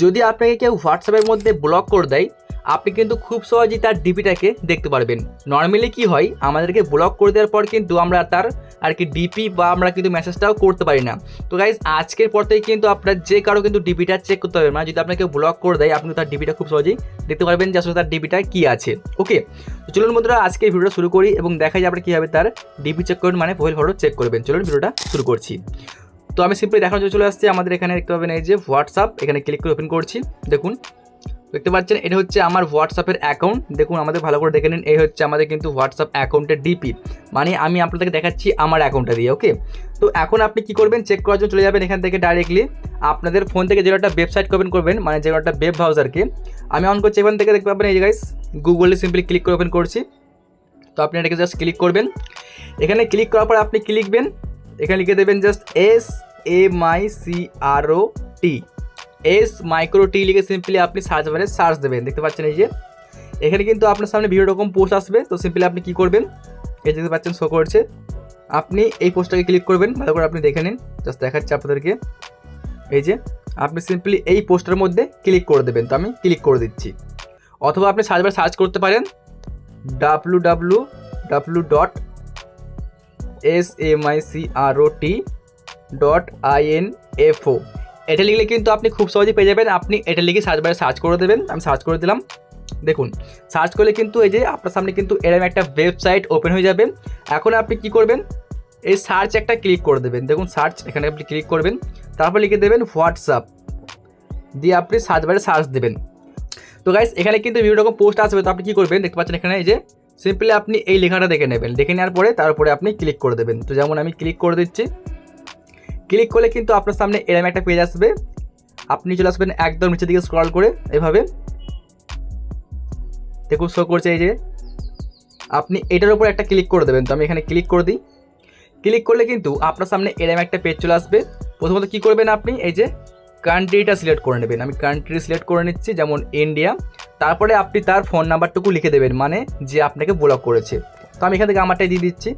যদি আপনাকে কেউ হোয়াটসঅ্যাপের মধ্যে ব্লক করে দেয়, আপনি কিন্তু খুব সহজেই তার ডিপিটাকে দেখতে পারবেন। নর্মালি কি হয়, আমাদেরকে ব্লক করে দেওয়ার পর কিন্তু আমরা তার আর কি ডিপি বা আমরা কিন্তু মেসেজটাও করতে পারি না। তো গাইজ আজকের পর থেকে কিন্তু আপনার যে কারও কিন্তু ডিপিটা চেক করতে হবে মানে যদি আপনাকে ব্লক করে দেয়, আপনি তার ডিপিটা খুব সহজেই দেখতে পারবেন যে আসলে তার ডিপিটা কী আছে। ওকে তো চলুন বন্ধুরা, আজকে ভিডিওটা শুরু করি এবং দেখাই যে আপনারা কীভাবে তার ডিপি চেক করবেন মানে প্রোফাইল ফটো চেক করবেন। চলুন ভিডিওটা শুরু করছি। তো আমি সিম্পলি দেখানোর জন্য চলে আসছি। আমাদের এখানে দেখতে পাবেন এই যে হোয়াটসঅ্যাপ এখানে ক্লিক করে ওপেন করছি। দেখুন, দেখতে পাচ্ছেন, এটা হচ্ছে আমার হোয়াটসঅ্যাপের অ্যাকাউন্ট দেখুন, আমাদের ভালো করে দেখে নিন, এই হচ্ছে আমাদের কিন্তু হোয়াটসঅ্যাপ অ্যাকাউন্টের ডিপি মানে আমি আপনাদেরকে দেখাচ্ছি আমার অ্যাকাউন্টটা দিয়ে ওকে তো এখন আপনি কি করবেন চেক করার জন্য চলে যাবেন এখান থেকে ডাইরেক্টলি আপনাদের ফোন থেকে যে একটা ওয়েবসাইট ওপেন করবেন মানে যে একটা ওয়েব ব্রাউজারকে আমি অন করছি এখান থেকে, দেখতে পাবেন এই যে গাইস গুগলে সিম্পলি ক্লিক করে ওপেন করছি। তো আপনি এটাকে জাস্ট ক্লিক করবেন। এখানে ক্লিক করার পর আপনি কি লিখবেন? এখানে লিখে দেবেন just S M I C R O T S micro T লিখে সিম্পলি আপনি সার্চ বারে সার্চ দেবেন। দেখতে পাচ্ছেন এই যে, এখানে কিন্তু আপনার সামনে বিভিন্ন রকম পোস্ট আসবে। তো সিম্পলি আপনি কী করবেন? এই দেখতে পাচ্ছেন শো করছে। আপনি এই পোস্টটাকে ক্লিক করবেন, ভালো করে আপনি দেখে নিন। জাস্ট দেখাচ্ছি আপনাদেরকে। এই যে, আপনি সিম্পলি এই পোস্টের মধ্যে ক্লিক করে দেবেন। তো আমি ক্লিক করে দিচ্ছি। অথবা আপনি সার্চ বারে সার্চ করতে পারেন। W W W dot S M I C R O T dot I N F O এটা লিখলে কিন্তু আপনি খুব সহজেই পেয়ে যাবেন। আপনি এটা লিখে সার্চ বারে সার্চ করে দেবেন। আমি সার্চ করে দিলাম। দেখুন সার্চ করলে কিন্তু এই যে আপনার সামনে কিন্তু এরকম একটা ওয়েবসাইট ওপেন হয়ে যাবে। এখন আপনি কি করবেন? এই সার্চ একটা ক্লিক করে দেবেন। দেখুন সার্চ এখানে আপনি ক্লিক করবেন। তারপর লিখে দেবেন হোয়াটসঅ্যাপ দিয়ে আপনি সার্চ বারে সার্চ দেবেন। তো গাইস এখানে কিন্তু বিভিন্ন রকম পোস্ট আসবে। তো আপনি কী করবেন? দেখতে পাচ্ছেন এখানে এই যে সিম্পলি আপনি এই লেখাটা দেখে নেবেন। দেখে নেওয়ার পরে তারপরে আপনি ক্লিক করে দেবেন। তো যেমন আমি ক্লিক করে দিচ্ছি। ক্লিক করলে কিন্তু আপনার সামনে এরম একটা পেজ আসবে। আপনি চলে আসবেন একদম নিচের দিকে স্ক্রল করে এভাবে। দেখুন শো করছে এই যে। আপনি এটার উপর একটা ক্লিক করে দেবেন। তো আমি এখানে ক্লিক করে দিই। ক্লিক করলে কিন্তু আপনার সামনে এরম একটা পেজ চলে আসবে। প্রথমত কী করবেন আপনি? এই যে কান্ট্রিটা সিলেক্ট করে নেবেন। আমি কান্ট্রি সিলেক্ট করে নিচ্ছি। যেমন ইন্ডিয়া তারপরে আপনি তার ফোন নাম্বারটুকু লিখে দেবেন মানে যে আপনাকে ব্লক করেছে। তো আমি এখান থেকে আমারটাই দিয়ে দিচ্ছি।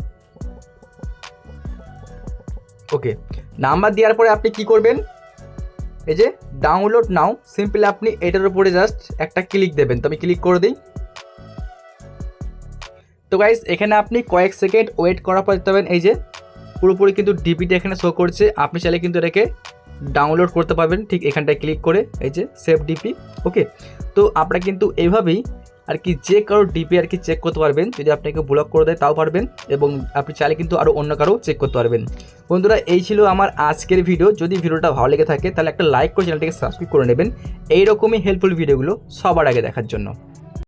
ওকে নাম্বার দেওয়ার পরে আপনি কি করবেন? এই যে ডাউনলোড নাও সিম্পলি আপনি এটার উপরে জাস্ট একটা ক্লিক দেবেন। তো আমি ক্লিক করে দিই। তো গাইস এখানে আপনি কয়েক সেকেন্ড ওয়েট করার পর দেখতে পাবেন, এই যে, পুরোপুরি কিন্তু ডিপিটা এখানে শো করছে। আপনি চাইলে কিন্তু এটাকে ডাউনলোড করতে পারবেন, ঠিক এখানটায় ক্লিক করে, এই যে সেভ ডিপি ওকে তো আপনারা কিন্তু এইভাবেই আর কি যে কারও ডিপি আর কি চেক করতে পারবেন, যদি আপনাকে ব্লক করে দেয় তাও পারবেন এবং আপনি চাইলে কিন্তু আরও অন্য কারও চেক করতে পারবেন। বন্ধুরা, এই ছিল আমার আজকের ভিডিও যদি ভিডিওটা ভালো লেগে থাকে, তাহলে একটা লাইক করে চ্যানেলটিকে সাবস্ক্রাইব করে নেবেন। এইরকমই হেল্পফুল ভিডিওগুলো সবার আগে দেখার জন্য।